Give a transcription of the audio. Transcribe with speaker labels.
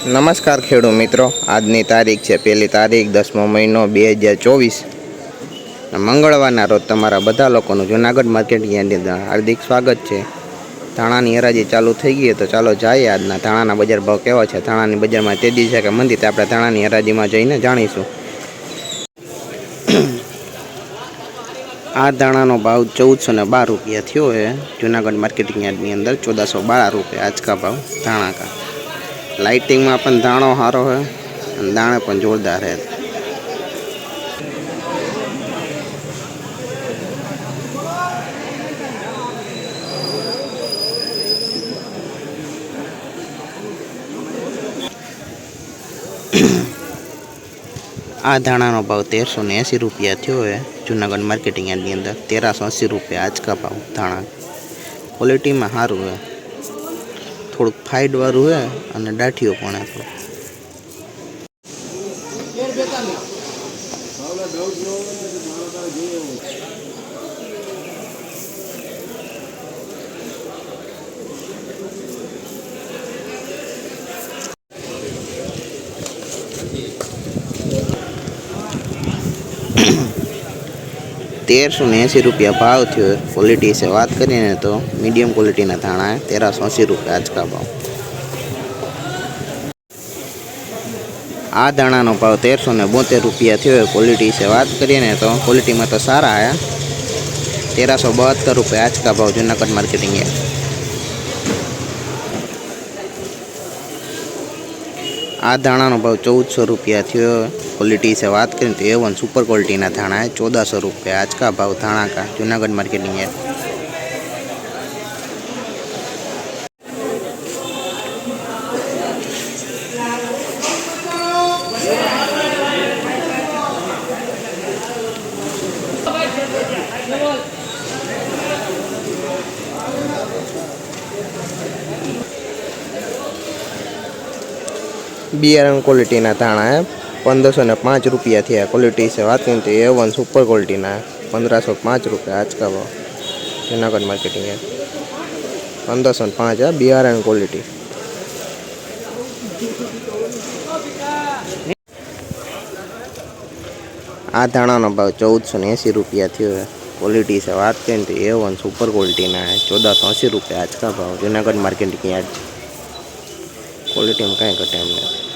Speaker 1: નમસ્કાર ખેડૂત મિત્રો. આજની તારીખ છે પહેલી તારીખ દસમો મહિનો બે હજાર ચોવીસ. મંગળવારના રોજ તમારા બધા લોકોનું જુનાગઢ માર્કેટ હાર્દિક સ્વાગત છે. ધાણાની હરાજી ચાલુ થઈ ગઈ તો ચાલો જઈએ. આજના ધાણાના બજાર ભાવ કેવા છે? ધાણાની બજારમાં તેજી છે કે મંદી? તે આપણે ધાણાની હરાજીમાં જઈને જાણીશું. આ ધાણાનો ભાવ ચૌદસો ને બાર રૂપિયા થયો છે. જુનાગઢ માર્કેટિંગ યાર્ડની અંદર ચૌદસો બાર રૂપિયા આજકા ભાવ ધાણા કા. લાઇટિંગમાં પણ દાણો સારો છે અને દાણે પણ જોરદાર છે. આ ધાણાનો ભાવ તેરસો ને એંસી રૂપિયા થયો છે. જુનાગઢ માર્કેટિંગ યાર્ડની અંદર તેરસો એંસી રૂપિયા આજકા ભાવ ધાણા. ક્વોલિટીમાં સારું છે. થોડુંક ફાઇટવાળું છે અને દાઠીઓ પણ છે તેરસો ને એંસી રૂપિયા ભાવ થયો. ક્વોલિટી છે વાત કરીએ તો મીડિયમ ક્વોલિટીના ધાણા તેરસો એંસી રૂપિયા આજકા ભાવ. આ દાણાનો ભાવ તેરસો ને બોતેર રૂપિયા થયો ક્વોલિટી છે વાત કરીએ ને તો ક્વોલિટીમાં તો સારા આયા તેરસો બહત્તર રૂપિયા આજકા ભાવ જુનાગઢ માર્કેટિંગ એ. આ ધાણાનો ભાવ ચૌદસો રૂપિયા થયો ક્વોલિટી છે વાત કરીએ તો એ વન સુપર ક્વોલિટીના ધાણા ચૌદસો રૂપિયા આજકા ભાવ ધાણા કા જુનાગઢ માર્કેટિંગ એ બિયારણ ક્વોલિટીના ધાણા પંદરસો ને પાંચ રૂપિયા થયા ક્વોલિટી છે. વાત કરીએ તો એ વન સુપર ક્વોલિટીના પંદરસો પાંચ રૂપિયા આજકા ભાવ જુનાગઢ માર્કેટિંગ પંદરસો ને પાંચ હા બિહારણ ક્વોલિટી આ ધાણાનો ભાવ ચૌદસો ને એંસી રૂપિયા થયો ક્વોલિટી છે. વાત કરીએ તો એ વન સુપર ક્વોલિટીના ચૌદસો એંસી રૂપિયા આજકા ભાવ. Junagadh marketing yard. ક્વોલિટીમાં કાંઈ ઘટે એમ નથી.